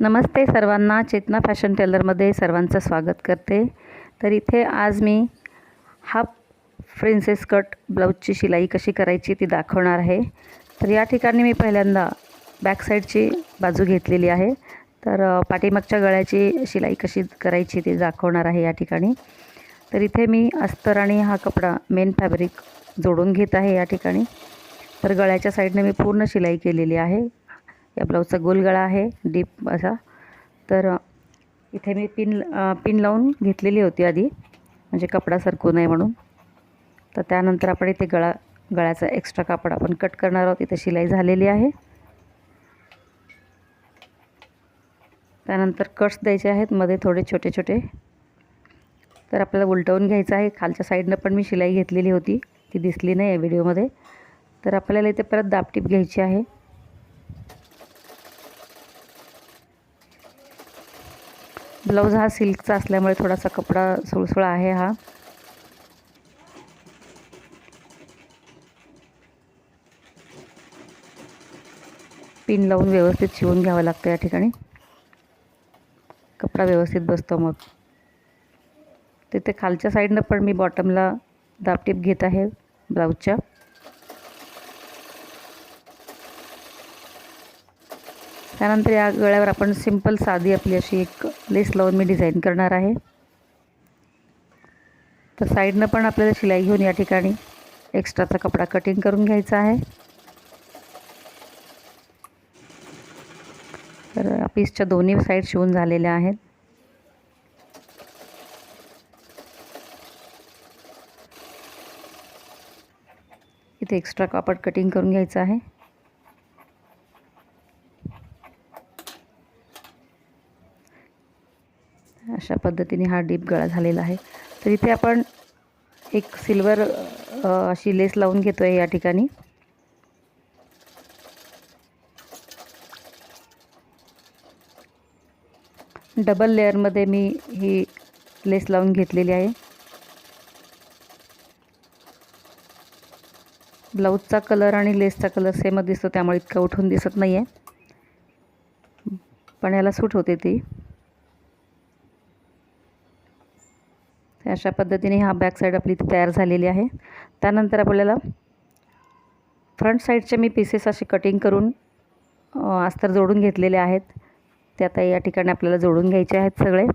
नमस्ते सर्वांना चेतना फॅशन टेलरमध्ये सर्वांचं स्वागत करते. तर इथे आज मी हाफ प्रिन्सेस कट ब्लाऊजची शिलाई कशी करायची ती दाखवणार आहे. तर या ठिकाणी मी पहिल्यांदा बॅक साईडची बाजू घेतलेली आहे. तर पाठीमागच्या गळ्याची शिलाई कशी करायची ती दाखवणार आहे या ठिकाणी. तर इथे मी अस्तर आणि हा कपडा मेन फॅब्रिक जोडून घेत आहे या ठिकाणी. तर गळ्याच्या साईडने मी पूर्ण शिलाई केलेली आहे. या ब्लाऊजचा गोल गळा आहे डीप असा. तर इथे मी पिन पिन लावून घेतलेली होती आधी म्हणजे कपडा सरकू नये म्हणून. तर त्यानंतर आपण इथे गळा गळ्याचा एक्स्ट्रा कापड आपण कट करणार आहोत. इथे शिलाई झालेली आहे. त्यानंतर कट्स द्यायचे आहेत मध्ये थोडे छोटे छोटे. तर आपल्याला उलटवून घ्यायचं आहे. खालच्या साईडनं पण मी शिलाई घेतलेली होती. ती दिसली नाही आहे व्हिडिओमध्ये तर आपल्याला इथे परत दापटीप घ्यायची आहे. ब्लाऊज हा सिल्कचा असल्यामुळे थोडासा कपडा सुळसुळा आहे हा. पिन लावून व्यवस्थित शिवून घ्यावं लागतं या ठिकाणी. कपडा व्यवस्थित बसतो मग. तिथे खालच्या साईडनं पण मी बॉटमला दापटीप घेत आहे ब्लाऊजच्या. त्यानंतर या गळ्यावर आपण सिंपल साधी आपली अशी एक लेस लावून मी डिझाईन करणार आहे. तर साईडनं पण आपल्याला शिलाई घेऊन या ठिकाणी एक्स्ट्राचा कपडा कटिंग करून घ्यायचा आहे. तर पीसच्या दोन्ही साईड शिवून झालेल्या आहेत. इथे एक्स्ट्रा कापड कटिंग करून घ्यायचं आहे. अशा पद्धतीने हा डीप गळा झालेला आहे. तर इथे आपण एक सिल्वर अशी लेस लावून घेतो आहे या ठिकाणी. डबल लेअरमध्ये मी ही लेस लावून घेतलेली आहे. ब्लाऊजचा कलर आणि लेसचा कलर सेमच दिसतो त्यामुळे इतका उठून दिसत नाही आहे पण याला सूट होते ती. अशा पद्धतीने हा बॅक साईड आपली इथे तयार झालेली आहे. त्यानंतर आपल्याला फ्रंट साईडचे मी पीसेस असे कटिंग करून अस्तर जोडून घेतलेले आहेत. ते आता या ठिकाणी आपल्याला जोडून घ्यायचे आहेत सगळे.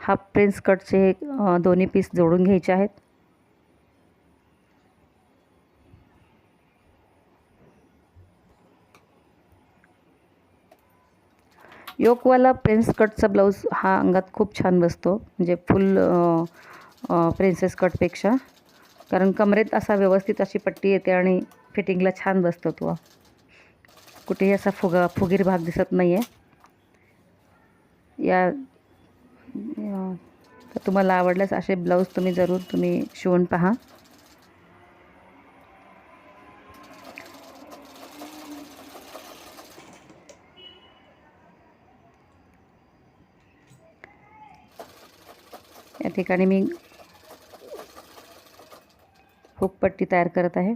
हाफ प्रिन्स कटचे दोन्ही पीस जोडून घ्यायचे आहेत. योकवाला प्रिन्स कटचा ब्लाऊज हा अंगात खूप छान बसतो म्हणजे फुल प्रिन्सेस कटपेक्षा. कारण कमरेत असा व्यवस्थित अशी पट्टी येते आणि फिटिंगला छान बसतो तो. कुठेही असा फुगा फुगीर भाग दिसत नाही आहे या तर तुम्हाला आवडल्यास असे ब्लाऊज तुम्ही जरूर तुम्ही शिवून पहा. या ठिकाणी मी हुकपट्टी तयार करत आहे.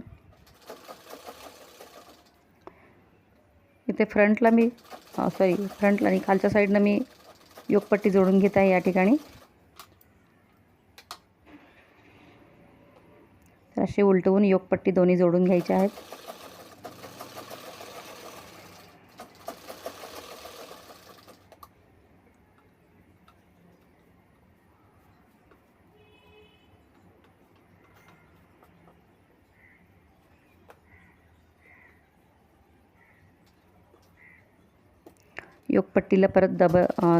इथे फ्रंटला मी सॉरी फ्रंटला आणि खालच्या साईडनं मी योगपट्टी जोडून घेत आहे या ठिकाणी. तर असे उलटवून योगपट्टी दोन्ही जोडून घ्यायच्या आहेत. योगपट्टीला परत दब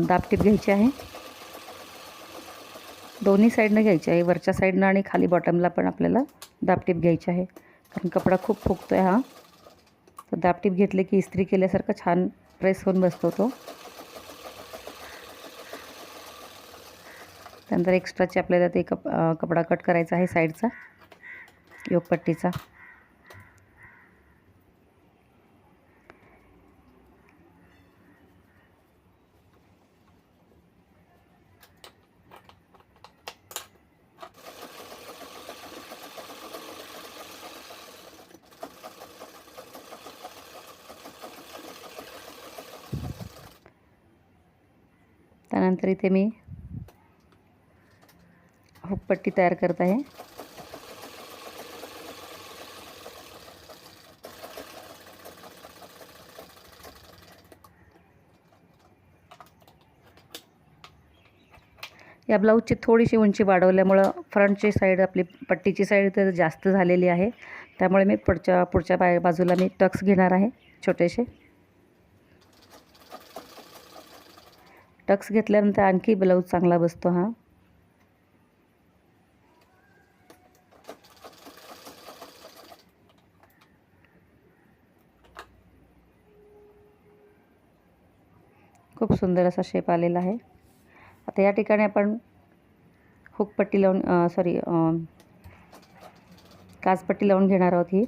दाबटीप घ्यायची आहे. दोन्ही साईडनं घ्यायची आहे. वरच्या साईडनं आणि खाली बॉटमला पण आपल्याला दाबटीप घ्यायची आहे. कारण कपडा खूप फुगतो आहे हा. तर दाबटीप घेतले की इस्त्री केल्यासारखं छान प्रेस होऊन बसतो तो. त्यानंतर एक्स्ट्राचे आपल्याला ते कप कपडा कट करायचा आहे साईडचा. योगपट्टीचा. त्यानंतर इथे मी हुकपट्टी तयार करत आहे. या ब्लाऊजची थोडीशी उंची वाढवल्यामुळं फ्रंटची साईड आपली पट्टीची साईड तर जास्त झालेली आहे. त्यामुळे मी पुढच्या पुढच्या बाय बाजूला मी टक्स घेणार आहे छोटेसे. टक्स घेतल्यानंतर आणखी ब्लाऊज चांगला बसतो हा. खूप सुंदर असा शेप आलेला आहे. आता या ठिकाणी आपण हुकपट्टी लावून सॉरी काजपट्टी लावून घेणार आहोत ही.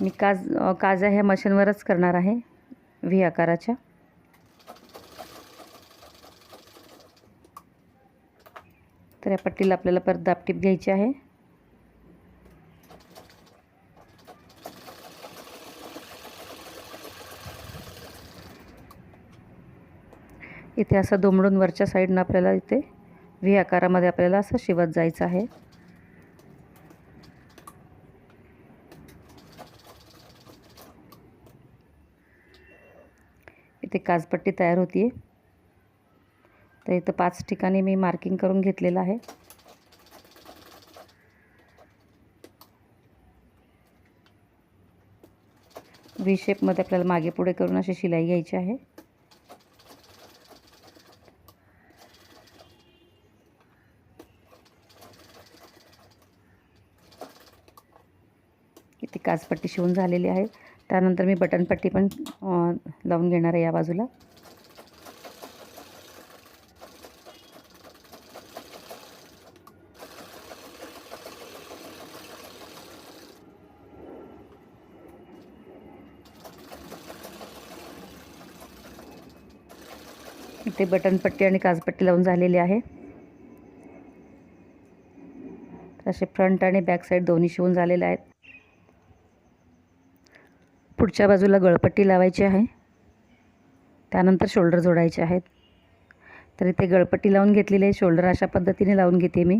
मी काज काजा ह्या मशीनवरच करणार आहे व्ही आकाराच्या तर या पट्टीला आपल्याला परत दापटीप घ्यायची आहे. इथे असं दुमडून वरच्या साईडनं आपल्याला इथे व्ही आकारामध्ये आपल्याला असं शिवत जायचं आहे. इथे काजपट्टी तयार होती आहे तर इथं पाच ठिकाणी मी मार्किंग करून घेतलेलं आहे. व्ही शेपमध्ये आपल्याला मागे पुढे करून अशी शिलाई घ्यायची आहे. इथे काचपट्टी शिवून झालेली आहे. त्यानंतर मी बटनपट्टी पण लावून घेणार आहे या बाजूला. इथे बटनपट्टी आणि काजपट्टी लावून झालेली आहे. असे फ्रंट आणि बॅक साईड दोन्ही शिवून झालेले आहेत. पुढच्या बाजूला गळपट्टी लावायची आहे. त्यानंतर शोल्डर जोडायचे आहेत. तर इथे गळपट्टी लावून घेतलेली आहे. शोल्डर अशा पद्धतीने लावून घेते मी.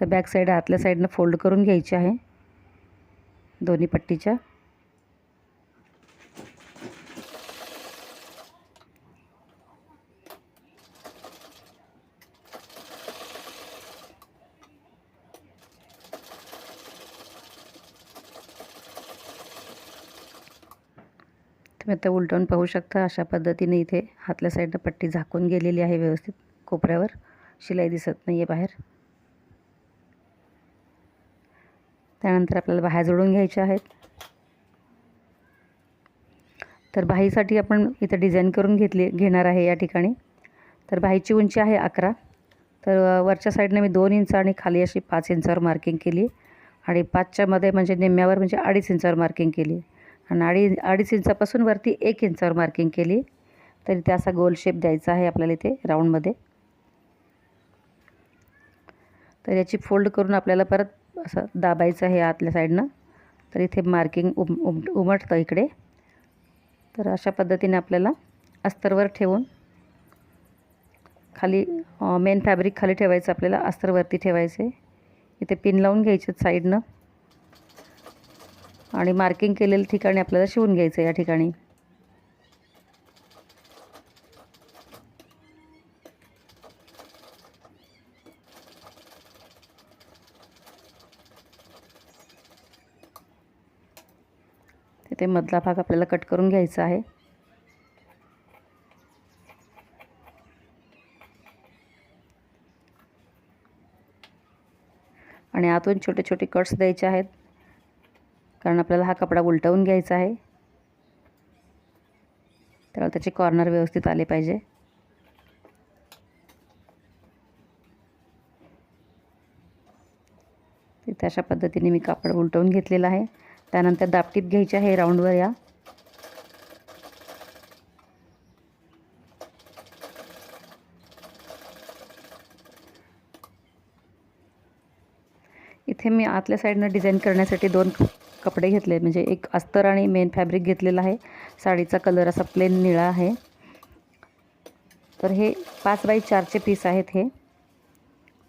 तर बॅक साईड आतल्या साईडनं फोल्ड करून घ्यायची आहे. दोन्ही पट्टीच्या. तुम्ही आता उलटवून पाहू शकता अशा पद्धतीने इथे हातल्या साईडनं पट्टी झाकून गेलेली आहे व्यवस्थित कोपऱ्यावर. शिलाई दिसत नाही आहे बाहेर. त्यानंतर आपल्याला बाह्या जोडून घ्यायच्या आहेत. तर बाहीसाठी आपण इथं डिझाईन करून घेतली घेणार आहे या ठिकाणी. तर बाहीची उंची आहे अकरा. तर वरच्या साईडनं मी दोन इंच आणि खाली अशी पाच इंचावर मार्किंग केली. आणि पाचच्यामध्ये म्हणजे निम्म्यावर म्हणजे अडीच इंचावर मार्किंग केली. आणि अडी अडीच इंचापासून वरती एक इंचावर मार्किंग केली. तर इथे असा गोल शेप द्यायचा आहे आपल्याला इथे राऊंडमध्ये तर याची फोल्ड करून आपल्याला परत असं दाबायचं आहे आतल्या साईडनं तर इथे मार्किंग उम उम उमटतं इकडे. तर अशा पद्धतीने आपल्याला अस्तरवर ठेवून खाली मेन फॅब्रिक खाली ठेवायचं आपल्याला अस्तरवरती ठेवायचे इथे पिन लावून घ्यायचे साईडनं आणि मार्किंग केलेल्या ठिकाणी आपल्याला शिवून घ्यायचं या ठिकाणी. तिथे मधला भाग आपल्याला कट करून घ्यायचा आहे. आणि आतून छोटे छोटे कट्स द्यायचे आहेत. कारण आपल्याला हा कपडा उलटवून घ्यायचा आहे. त्याला त्याचे कॉर्नर व्यवस्थित आले पाहिजे. तिथे अशा पद्धतीने मी कापड उलटवून घेतलेलं आहे. त्यानंतर दापटीप घ्यायची आहे राऊंडवर या. इथे मी आतल्या साईडनं डिझाईन करण्यासाठी दोन कपडे घेतले. म्हणजे एक अस्तर आणि मेन फॅब्रिक घेतलेला आहे. साडीचा कलर असा प्लेन निळा आहे. तर हे पाच बाय चारचे पीस आहेत हे.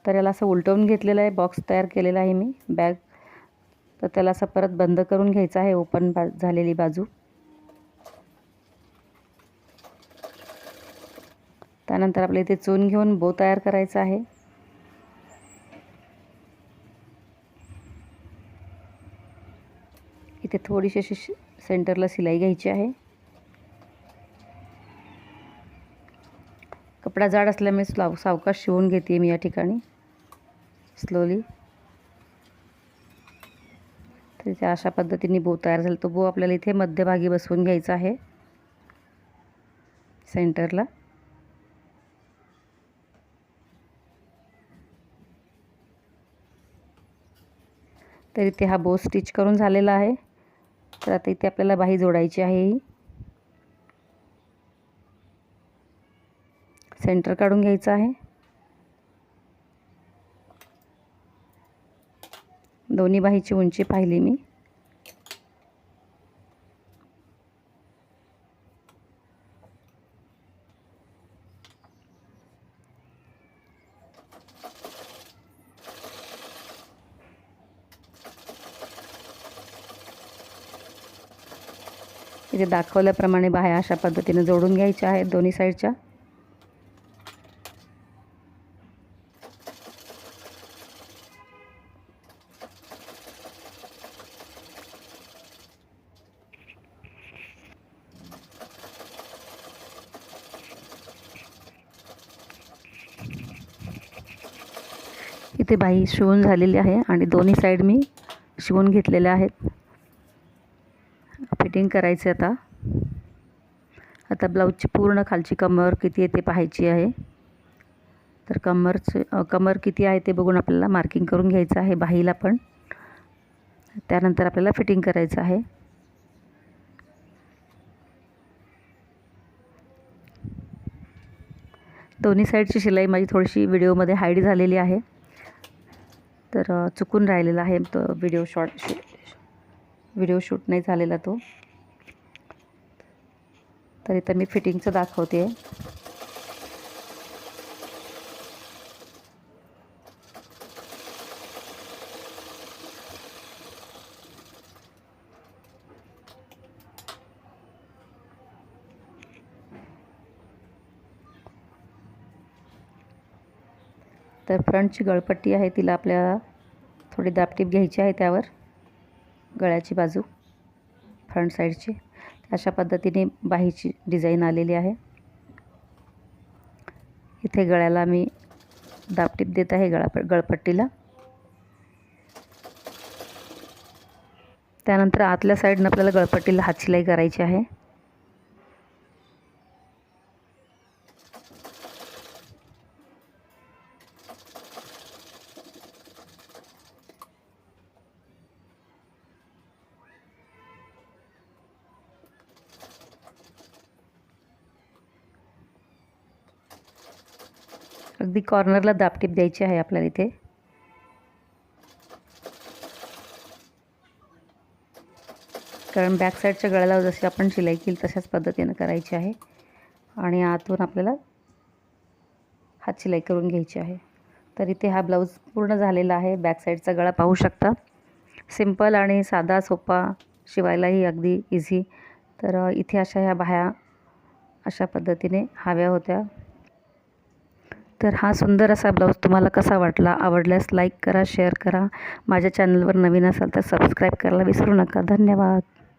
तर याला असं उलटवून घेतलेलं आहे. बॉक्स तयार केलेला आहे मी. बॅग तर त्याला असं परत बंद करून घ्यायचं आहे. ओपन बा झालेली बाजू. त्यानंतर आपल्या इथे चून घेऊन बो तयार करायचा आहे. इथे थोडीशी अशी सेंटरला सिलाई घ्यायची आहे. कपडा जाड असल्यामुळे स्लाव सावकाश शिवून घेते मी या ठिकाणी. स्लोली तर इथे अशा पद्धतीने बो तयार झाला. तो बो आपल्याला इथे मध्यभागी बसवून घ्यायचा आहे. सेंटरला तर इथे हा बो स्टिच करून झालेला आहे. तर आता इथे आपल्याला बाही जोडायची आहे ही. सेंटर काढून घ्यायचं आहे. दोन्ही बाहीची उंची पाहिली मी. इथे दाखवल्याप्रमाणे बाह्या अशा पद्धतीने जोडून घ्यायच्या आहेत दोन्ही साईडच्या. इथे बाई शिवून झालेली आहे आणि दोन्ही साईड मी शिवून घेतलेल्या आहेत. फिटिंग करायचं आता. आता ब्लाऊजची पूर्ण खालची कमर किती आहे ते पाहायची आहे. तर कमरचे कमर किती आहे ते बघून आपल्याला मार्किंग करून घ्यायचं आहे बाहीला पण. त्यानंतर आपल्याला फिटिंग करायचं आहे. दोन्ही साईडची शिलाई माझी थोडीशी व्हिडिओमध्ये हाईड झालेली आहे. तर चुकून राहिलेला आहे तो व्हिडिओ शॉर्ट व्हिडिओ शूट नाही झालेला तो. तर इथं मी फिटिंगचं दाखवते. तर फ्रंटची गळपट्टी आहे तिला आपल्याला थोडी दापटीप घ्यायची आहे त्यावर गळ्याची बाजू फ्रंट साईडची. अशा पद्धतीने बाहीची डिझाईन आलेली आहे. इथे गळ्याला मी दापटीप देत आहे गळाप गळपट्टीला. त्यानंतर आतल्या साईडनं आपल्याला गळपट्टीला हातशिलाई करायची आहे. अगदी कॉर्नरला दापटीप द्यायची आहे आपल्याला इथे. कारण बॅक साईडच्या गळ्याला जशी आपण शिलाई केली तशाच पद्धतीनं करायची आहे. आणि आतून आपल्याला हात शिलाई करून घ्यायची आहे. तर इथे हा ब्लाऊज पूर्ण झालेला आहे. बॅक साईडचा गळा पाहू शकता. सिंपल आणि साधा सोपा शिवायलाही अगदी इझी तर इथे अशा ह्या बाह्या अशा पद्धतीने हव्या होत्या. तर हा सुंदर असा ब्लाऊज तुम्हाला कसा वाटला आवडल्यास लाईक करा शेअर करा. माझ्या चॅनलवर नवीन असाल तर सबस्क्राईब करायला विसरू नका. धन्यवाद.